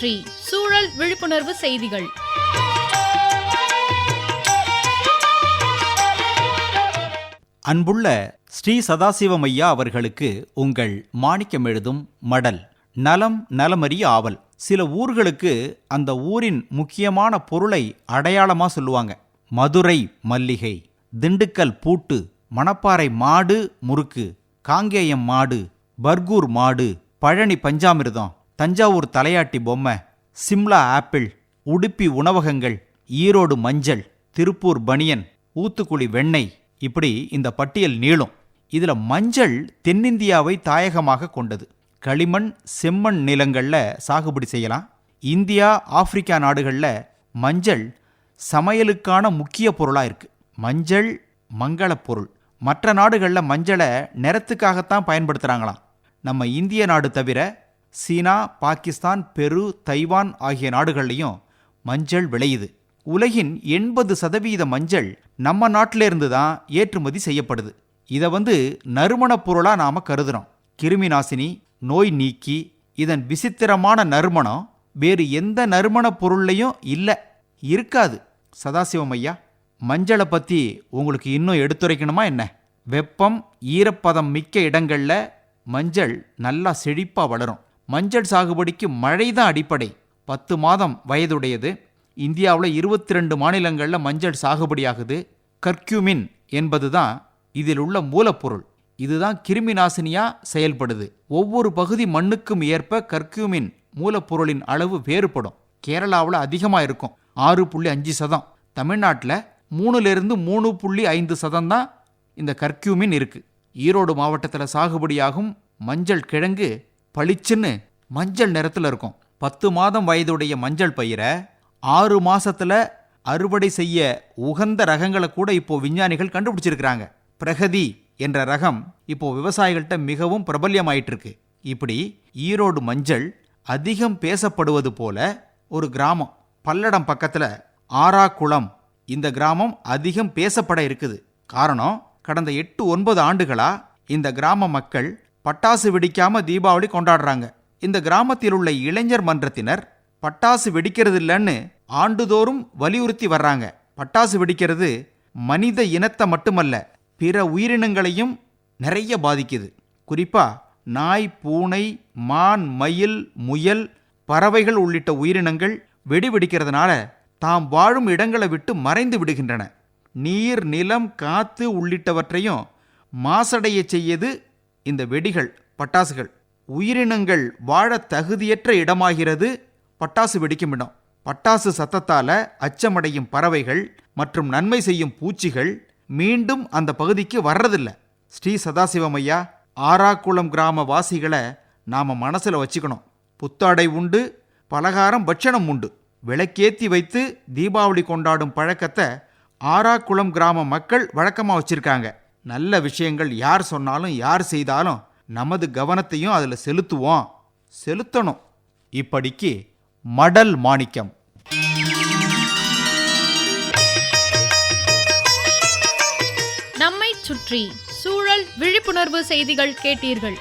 சுற்றி சூழல் விழிப்புணர்வு செய்திகள். அன்புள்ள ஸ்ரீ சதாசிவம் ஐயா அவர்களுக்கு உங்கள் மாணிக்கம் எழுதும் மடல் நலம் நலமறிய ஆவல். சில ஊர்களுக்கு அந்த ஊரின் முக்கியமான பொருளை அடையாளமா சொல்லுவாங்க. மதுரை மல்லிகை திண்டுக்கல் பூட்டு மணப்பாறை மாடு முறுக்கு காங்கேயம் மாடு பர்கூர் மாடு பழனி பஞ்சாமிர்தம். தஞ்சாவூர் தலையாட்டி பொம்மை சிம்லா ஆப்பிள் உடுப்பி உணவகங்கள் ஈரோடு மஞ்சள் திருப்பூர் பனியன் ஊத்துக்குழி வெண்ணெய் இப்படி இந்த பட்டியல் நீளும். இதில் மஞ்சள் தென்னிந்தியாவை தாயகமாக கொண்டது. களிமண் செம்மண் நிலங்களில் சாகுபடி செய்யலாம். இந்தியா ஆப்பிரிக்கா நாடுகளில் மஞ்சள் சமையலுக்கான முக்கிய பொருளாக இருக்குது மஞ்சள் மங்களப் பொருள். மற்ற நாடுகளில் மஞ்சளை நிறத்துக்காகத்தான் பயன்படுத்துகிறாங்களாம் நம்ம இந்திய நாடு தவிர சீனா பாகிஸ்தான் பெரு தைவான் ஆகிய நாடுகள்லையும் மஞ்சள் விளையுது. உலகின் எண்பது சதவீத மஞ்சள் நம்ம நாட்டில இருந்து தான் ஏற்றுமதி செய்யப்படுது. இதை வந்து நறுமணப் பொருளாக நாம் கருதுறோம். கிருமி நாசினி நோய் நீக்கி இதன் விசித்திரமான நறுமணம் வேறு எந்த நறுமணப் பொருள்லையும் இல்லை இருக்காது. சதாசிவம் ஐயா மஞ்சளை பற்றி உங்களுக்கு இன்னும் எடுத்துரைக்கணுமா என்ன? வெப்பம் ஈரப்பதம் மிக்க இடங்களில் மஞ்சள் நல்லா செழிப்பாக வளரும். மஞ்சள் சாகுபடிக்கு மழை தான் அடிப்படை. பத்து மாதம் வயதுடையது. இந்தியாவில் இருபத்தி ரெண்டு மாநிலங்களில் மஞ்சள் சாகுபடியாகுது. கர்க்யூமின் என்பது தான் இதில் உள்ள மூலப்பொருள். இதுதான் கிருமி நாசினியா செயல்படுது. ஒவ்வொரு பகுதி மண்ணுக்கும் ஏற்ப கர்க்யூமின் மூலப்பொருளின் அளவு வேறுபடும். கேரளாவில் அதிகமாக இருக்கும். ஆறு புள்ளி அஞ்சு சதம். தமிழ்நாட்டில் மூணுலேருந்து மூணு புள்ளி ஐந்து சதம் தான் இந்த கர்க்யூமின் இருக்கு. ஈரோடு மாவட்டத்தில் சாகுபடியாகும் மஞ்சள் கிழங்கு பளிச்சுன்னு மஞ்சள் நிறத்தில் இருக்கும். பத்து மாதம் வயதுடைய மஞ்சள் பயிரை ஆறு மாசத்துல அறுவடை செய்ய உகந்த ரகங்களை கூட இப்போ விஞ்ஞானிகள் கண்டுபிடிச்சிருக்கிறாங்க. பிரகதி என்ற ரகம் இப்போ விவசாயிகள்கிட்ட மிகவும் பிரபல்யமாயிட்டு இருக்கு இப்படி ஈரோடு மஞ்சள் அதிகம் பேசப்படுவது போல ஒரு கிராமம். பல்லடம் பக்கத்தில் ஆறாக்குளம் இந்த கிராமம் அதிகம் பேசப்பட இருக்குது. காரணம் கடந்த எட்டு ஒன்பது ஆண்டுகளா இந்த கிராம மக்கள் பட்டாசு வெடிக்காம தீபாவளி கொண்டாடுறாங்க. இந்த கிராமத்தில் உள்ள இளைஞர் மன்றத்தினர் பட்டாசு வெடிக்கிறது இல்லைன்னு ஆண்டுதோறும் வலியுறுத்தி வர்றாங்க. பட்டாசு வெடிக்கிறது மனித இனத்தை மட்டுமல்ல பிற உயிரினங்களையும் நிறைய பாதிக்குது. குறிப்பா நாய் பூனை மான் மயில் முயல் பறவைகள் உள்ளிட்ட உயிரினங்கள் வெடி வெடிக்கிறதுனால தாம் வாழும் இடங்களை விட்டு மறைந்து விடுகின்றன. நீர் நிலம் காத்து உள்ளிட்டவற்றையும் மாசடைய செய்யது இந்த வெடிகள் பட்டாசுகள் உயிரினங்கள் வாழ தகுதியற்ற இடமாகிறது. பட்டாசு வெடிக்கும் இடம். பட்டாசு சத்தத்தால அச்சமடையும் பறவைகள் மற்றும் நன்மை செய்யும் பூச்சிகள் மீண்டும் அந்த பகுதிக்கு வர்றதில்ல. ஸ்ரீ சதாசிவமையா ஆறாக்குளம் கிராம வாசிகளை நாம மனசுல வச்சுக்கணும். புத்தாடை உண்டு பலகாரம் பட்சணம் உண்டு. விளக்கேத்தி வைத்து தீபாவளி கொண்டாடும் பழக்கத்தை ஆறாக்குளம் கிராம மக்கள் வழக்கமாக வச்சிருக்காங்க. நல்ல விஷயங்கள் யார் சொன்னாலும் யார் செய்தாலும் நமது கவனத்தையும் அதில் செலுத்துவோம். செலுத்தணும். இப்படிக்கு மடல் மாணிக்கம். நம்மை சுற்றி சூழல் விழிப்புணர்வு செய்திகள் கேட்டீர்கள்.